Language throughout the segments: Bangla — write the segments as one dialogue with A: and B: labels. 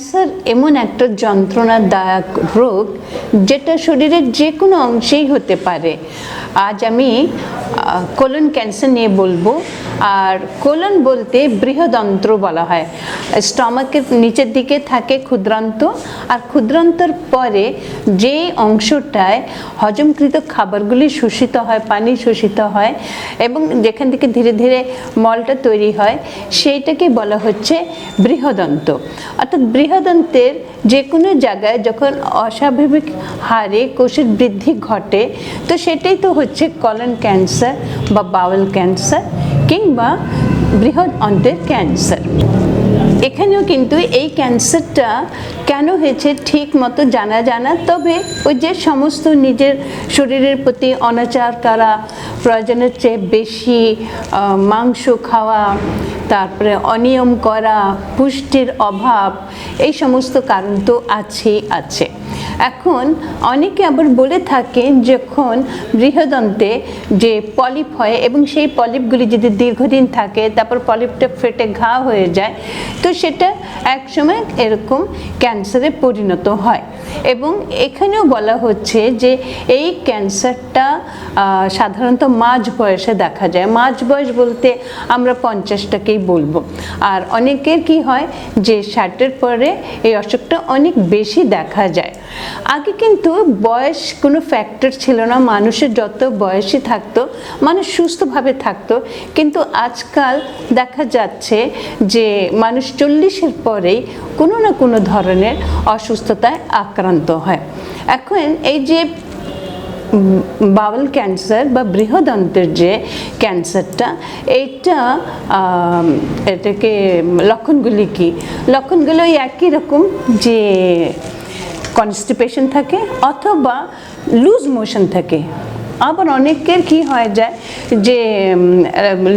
A: ক্যান্সার এমন একটা যন্ত্রণাদায়ক রোগ যেটা শরীরের যে কোনো অংশেই হতে পারে। আজ আমি কোলন ক্যান্সার নিয়ে বলব। আর কোলন বলতে বৃহদন্ত্র বলা হয়। স্টমাকের নিচের দিকে থাকে ক্ষুদ্রান্ত। আর ক্ষুদ্রান্তর পরে যে অংশটায় হজমকৃত খাবারগুলি শোষিত হয়, পানি শোষিত হয় এবং যেখান থেকে ধীরে ধীরে মলটা তৈরি হয়, সেইটাকে বলা হচ্ছে বৃহদন্ত অর্থাৎ বৃহদন্তের যে কোনো জায়গায় যখন অস্বাভাবিক হারে কোষের বৃদ্ধি ঘটে, তো সেটাই তো হচ্ছে কলন ক্যান্সার বা বাউল ক্যান্সার কিংবা বৃহৎ অন্তের ক্যান্সার। এখানেও কিন্তু এই ক্যান্সারটা কেন হয়েছে ঠিক মতো জানা জানা তবে ওই যে সমস্ত নিজের শরীরের প্রতি অনাচার করা, প্রয়োজনের চেয়ে বেশি মাংস খাওয়া তারপরে অনিয়ম করা পুষ্টির অভাব এই সমস্ত কারণ তো আছেই আছে। এখন অনেকে আবার বলে থাকেন যখন বৃহদন্তে যে পলিপ হয় এবং সেই পলিপগুলি যদি দীর্ঘদিন থাকে, তারপর পলিপটা ফেটে ঘা হয়ে যায়, তো সেটা একসময় এরকম ক্যান্সারে পরিণত হয়। এবং এখানেও বলা হচ্ছে যে এই ক্যান্সারটা সাধারণত মাঝ বয়সে দেখা যায়। মাঝ বয়স বলতে আমরা পঞ্চাশটাকেই বলব। আর অনেকের কি হয় যে ষাটের পরে এই অসুখটা অনেক বেশি দেখা যায়। আগে কিন্তু বয়স কোনো ফ্যাক্টর ছিল না, মানুষের যত বয়সই থাকতো, মানুষ সুস্থভাবে থাকতো। কিন্তু আজকাল দেখা যাচ্ছে যে মানুষ চল্লিশের পরেই কোনো না কোনো ধরনের অসুস্থতায় আক্রান্ত হয়। এখন এই যে বাউল ক্যান্সার বা বৃহদন্তের যে ক্যান্সারটা, এইটা এটাকে লক্ষণগুলি কি? লক্ষণগুলো একই রকম যে কনস্টিপেশন থাকে অথবা লুজ মোশন থাকে। আবার অনেকের কি হয়ে যায় যে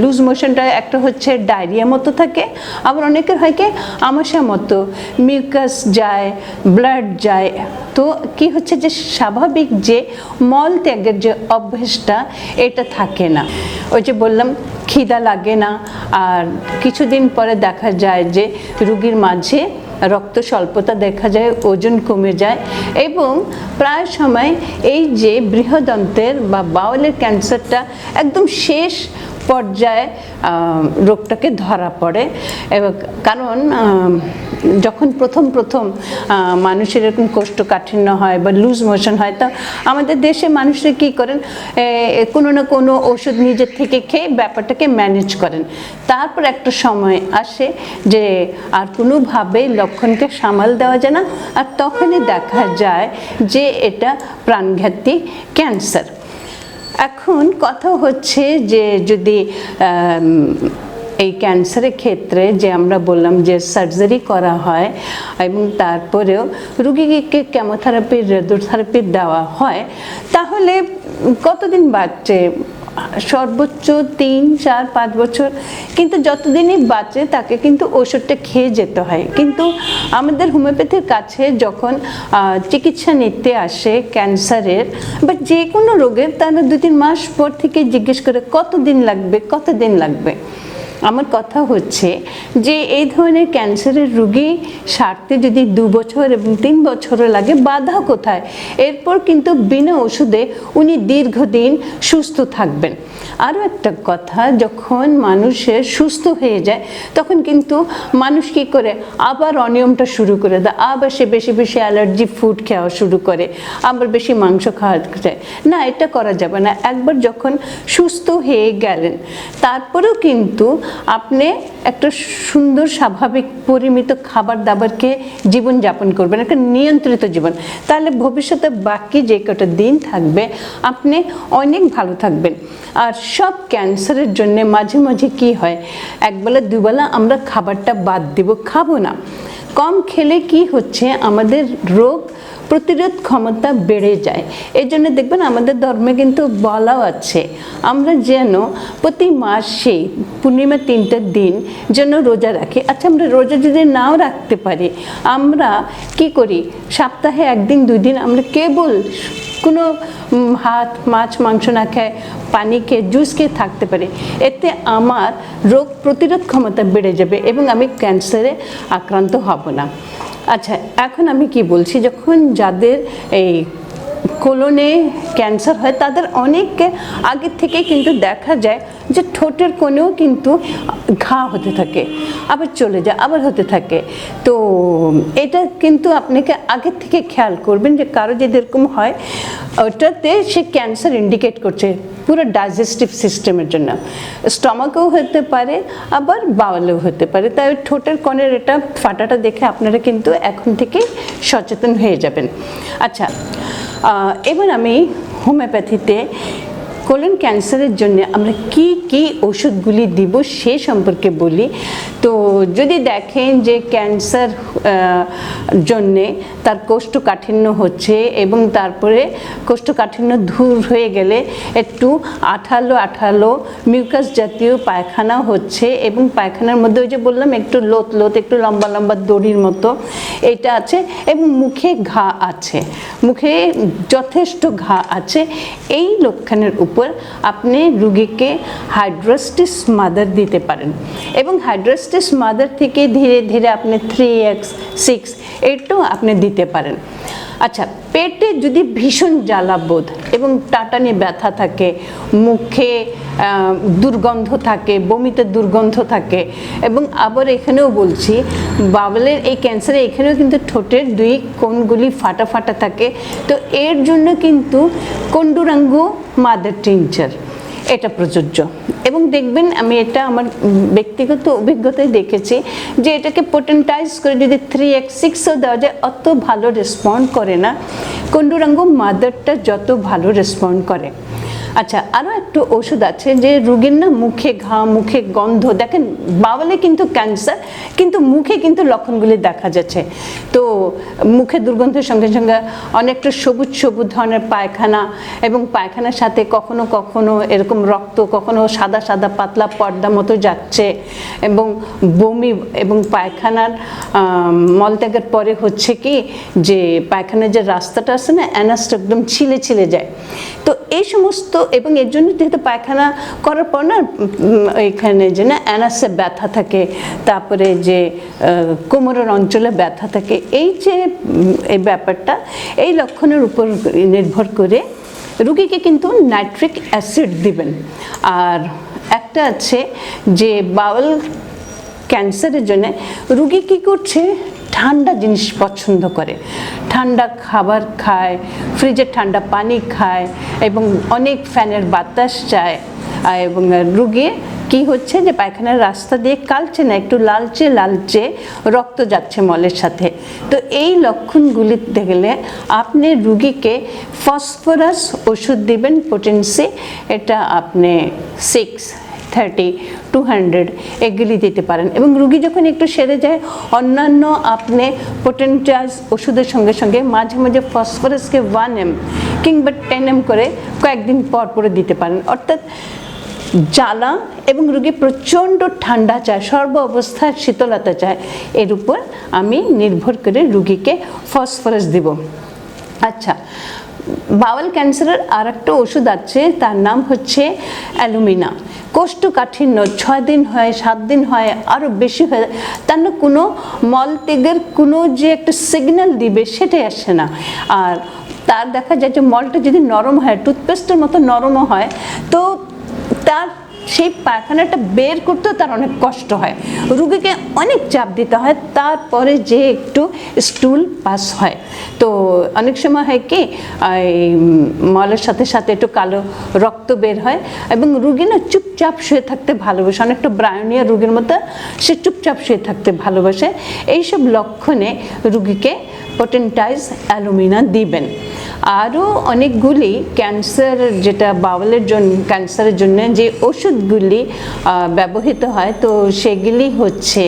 A: লুজ মোশনটা একটা হচ্ছে ডায়রিয়া মতো থাকে। আবার অনেকের হয় কি আমাশা মতো মিউকাস যায় ব্লাড যায়। তো কি হচ্ছে যে, স্বাভাবিক যে মল ত্যাগের যে অভ্যেসটা, এটা থাকে না। ওই যে বললাম, খিদা লাগে না। আর কিছুদিন পরে দেখা যায় যে, রুগীর মাঝে রক্ত স্বল্পতা দেখা যায়, ওজন কমে যায় এবং প্রায় সময় এই যে বৃহদন্তের বা বাউলের ক্যান্সারটা একদম শেষ পর্যায়ে রোগটাকে ধরা পড়ে। এবং কারণ যখন প্রথম প্রথম মানুষের এরকম কোষ্ঠকাঠিন্য হয় বা লুজ মোশন হয়, তো আমাদের দেশে মানুষরা কী করেন? কোনো না কোনো ওষুধ নিজের থেকে খেয়ে ব্যাপারটাকে ম্যানেজ করেন। তারপর একটা সময় আসে যে আর কোনোভাবে লক্ষণকে সামাল দেওয়া যায় না। আর তখনই দেখা যায় যে এটা প্রাণঘাতী ক্যান্সার। এখন কথা হচ্ছে যে যদি এই ক্যান্সারের ক্ষেত্রে যে আমরা বললাম যে সার্জারি করা হয় এবং তারপরেও রুগীকে কেমোথেরাপি, রেডিওথেরাপি দেওয়া হয়, তাহলে কতদিন বাঁচছে সর্বোচ্চ তিন, চার, পাঁচ বছর। কিন্তু যতদিনই বাঁচে, তাকে কিন্তু ওষুধটা খেয়ে যেতে হয়। কিন্তু আমাদের হোমিওপ্যাথির কাছে যখন চিকিৎসা নিতে আসে ক্যান্সারের, বা যে কোনো রোগের, তারা দু তিন মাস পর থেকে জিজ্ঞেস করে কতদিন লাগবে কতদিন লাগবে। আমার কথা হচ্ছে যে এই ধরনের ক্যান্সারের রুগী সারতে যদি দু বছর এবং তিন বছরও লাগে, বাধা কোথায়? এরপর কিন্তু বিনা ওষুধে উনি দীর্ঘদিন সুস্থ থাকবেন। আরও একটা কথা, যখন মানুষের সুস্থ হয়ে যায়, তখন কিন্তু মানুষ কী করে? আবার অনিয়মটা শুরু করে দেয়। আবার সে বেশি বেশি অ্যালার্জি ফুড খাওয়া শুরু করে, আবার বেশি মাংস খাওয়া যায় না, এটা করা যাবে না। একবার যখন সুস্থ হয়ে গেলেন, তারপরেও কিন্তু আপনি একটা সুন্দর, স্বাভাবিক, পরিমিত খাবার দাবারকে জীবনযাপন করবেন, একটা নিয়ন্ত্রিত জীবন। তাহলে ভবিষ্যতে বাকি যে কটা দিন থাকবে, আপনি অনেক ভালো থাকবেন। আর সব ক্যান্সারের জন্য মাঝে মাঝে কি হয়, একবেলা, দুবেলা আমরা খাবারটা বাদ দেব, খাব না। কম খেলে কি হচ্ছে, আমাদের রোগ প্রতিরোধ ক্ষমতা বেড়ে যায়। এই জন্য দেখবেন আমাদের ধর্মে কিন্তু বলাও আছে, আমরা যেন প্রতি মাসে পূর্ণিমা তিনটে দিন যেন রোজা রাখি। আচ্ছা আমরা রোজা যদি নাও রাখতে পারি, আমরা কি করি? সপ্তাহে একদিন দুই দিন আমরা কেবল কোনো ভাত, মাছ, মাংস না খেয়ে, পানি খেয়ে, জুস খেয়ে থাকতে পারি। এতে আমার রোগ প্রতিরোধ ক্ষমতা বেড়ে যাবে এবং আমি ক্যান্সারে আক্রান্ত হব না। আচ্ছা এখন আমি কি বলছি? যখন যাদের এই কোলনে ক্যান্সার হয়, তাদের অনেক আগে থেকে কিন্তু দেখা যায় যে ঠোঁটের কোণেও কিন্তু ঘা হতে থাকে, আবার চলে যায়, আবার হতে থাকে। তো এটা কিন্তু আপনাকে আগে থেকে খেয়াল করবেন যে কারও যদি এরকম হয়, ওটাতে সে ক্যান্সার ইন্ডিকেট করছে পুরো ডাইজেস্টিভ সিস্টেমের জন্য। স্টমাকেও হতে পারে, আবার বাওয়ালেও হতে পারে। তাই ঠোঁটের কণের এটা ফাটাটা দেখে আপনারা কিন্তু এখন থেকে সচেতন হয়ে যাবেন। আচ্ছা এবার আমি হোমিওপ্যাথিতে কোলন ক্যান্সারের জন্য আমরা কি কি ওষুধগুলি দিব সে সম্পর্কে বলি। তো যদি দেখেন যে ক্যান্সার জন্যে তার কোষ্ঠকাঠিন্য হচ্ছে এবং তারপরে কোষ্ঠকাঠিন্য দূর হয়ে গেলে একটু আঠালো আঠালো মিউকাস জাতীয় পায়খানা হচ্ছে এবং পায়খানার মধ্যে ওই যে বললাম একটু লোত লোত, একটু লম্বা লম্বা দড়ির মতো এটা আছে এবং মুখে ঘা আছে। মুখে যথেষ্ট ঘা আছে। এই লক্ষণের উপর আপনি রুগীকে হাইড্রোস্টিস মাদার দিতে পারেন। এবং হাইড্রোস্টিস মাদার থেকে ধীরে ধীরে আপনি থ্রি এক্স সিক্স এটাও আপনি দিতে পারেন। আচ্ছা পেটে যদি ভীষণ জ্বালাবোধ এবং টাটানি ব্যথা থাকে, মুখে দুর্গন্ধ থাকে, বমিতে দুর্গন্ধ থাকে, এবং আবার এখানেও বলছি, বাবলের এই ক্যান্সারে এখানেও কিন্তু ঠোঁটের দুই কোণগুলি ফাটা ফাটা থাকে, তো এর জন্য কিন্তু কন্ডুরাঙ্গু মাদার টিনচার এটা প্রযোজ্য। এবং দেখবেন আমি এটা আমার ব্যক্তিগত অভিজ্ঞতায় দেখেছি যে এটাকে পোটেন্টাইজ করে যদি থ্রি এক্স সিক্সও দেওয়া যায়, অত ভালো রেসপন্ড করে না। কন্ডুরাঙ্গ মাদারটা যত ভালো রেসপন্ড করে। আচ্ছা আরও একটু ওষুধ আছে যে রুগীর না মুখে ঘা, মুখে গন্ধ, দেখেন বাওয়ালে কিন্তু ক্যান্সার কিন্তু মুখে কিন্তু লক্ষণগুলি দেখা যাচ্ছে। তো মুখে দুর্গন্ধের সঙ্গে সঙ্গে অনেকটা সবুজ সবুজ ধরনের পায়খানা এবং পায়খানার সাথে কখনো কখনো এরকম রক্ত, কখনো সাদা সাদা পাতলা পর্দা মতো যাচ্ছে এবং বমি এবং পায়খানার মলত্যাগের পরে হচ্ছে কি যে পায়খানার যে রাস্তাটা আছে না অ্যানাসটা একদম ছিলে ছিলে যায়। তো এই সমস্ত এবং এর জন্য যেহেতু পায়খানা করার পর না এখানে যে না অ্যানাসে ব্যথা থাকে, তারপরে যে কোমরের অঞ্চলে ব্যথা থাকে, এই যে এই ব্যাপারটা, এই লক্ষণের উপর নির্ভর করে রুগীকে কিন্তু নাইট্রিক অ্যাসিড দিবেন। আর একটা আছে যে, বাউল ক্যান্সারের জন্য রুগী কী করছে ঠান্ডা জিনিস পছন্দ করে। ঠান্ডা খাবার খায় ফ্রিজের ঠান্ডা পানি খায় এবং অনেক ফ্যানের বাতাস চায়। এবং রুগী কি হচ্ছে যে পায়খানার রাস্তা দিয়ে কালচে না একটু লালচে লালচে রক্ত যাচ্ছে মলের সাথে। তো এই লক্ষণগুলি গেলে আপনি রুগীকে ফসফরাস ওষুধ দিবেন পোটেন্সি এটা আপনি সিক্স থার্টি টু হান্ড্রেড এগুলি দিতে পারেন। এবং রুগী যখন একটু সেরে যায়, অন্যান্য আপনি পোটেন্টাইজ ওষুধের সঙ্গে সঙ্গে মাঝে মাঝে ফসফরাসকে ওয়ান এম কিংবা টেন এম করে কয়েকদিন পর পরে দিতে পারেন। অর্থাৎ জ্বালা এবং রুগী প্রচণ্ড ঠান্ডা চায়, সর্ব অবস্থায় শীতলতা চায়, এর উপর আমি নির্ভর করে রুগীকে ফসফরাস দিব। আচ্ছা বাওয়াল ক্যান্সারের আর একটা ওষুধ আছে, তার নাম হচ্ছে অ্যালুমিনা। কোষ্ঠকাঠিন্য ছয় দিন হয়, সাত দিন হয় আরও বেশি হয়, তার না কোনো মলত্যাগের কোনো যে একটা সিগন্যাল দিবে সেটাই আসে না। আর তার দেখা যায় যে মলটা যদি নরম হয় টুথপেস্টের মতো নরমও হয়, তো তার সেই পায়খানাটা বের করতেও তার অনেক কষ্ট হয়। রুগীকে অনেক চাপ দিতে হয়, তারপরে যে একটু স্টুল পাস হয়। তো অনেক সময় হয় কি মলের সাথে সাথে একটু কালো রক্ত বের হয় এবং রুগী না চুপচাপ শুয়ে থাকতে ভালোবাসে। অনেকটা ব্রায়নিয়া রুগীর মতো সে চুপচাপ শুয়ে থাকতে ভালোবাসে। এইসব লক্ষণে রুগীকে পোটেন্টাইজ অ্যালুমিনা দিবেন। আরও অনেকগুলি ক্যান্সার যেটা বাউলের জন্য ক্যান্সারের জন্য যে ওষুধগুলি ব্যবহৃত হয়, তো সেগুলি হচ্ছে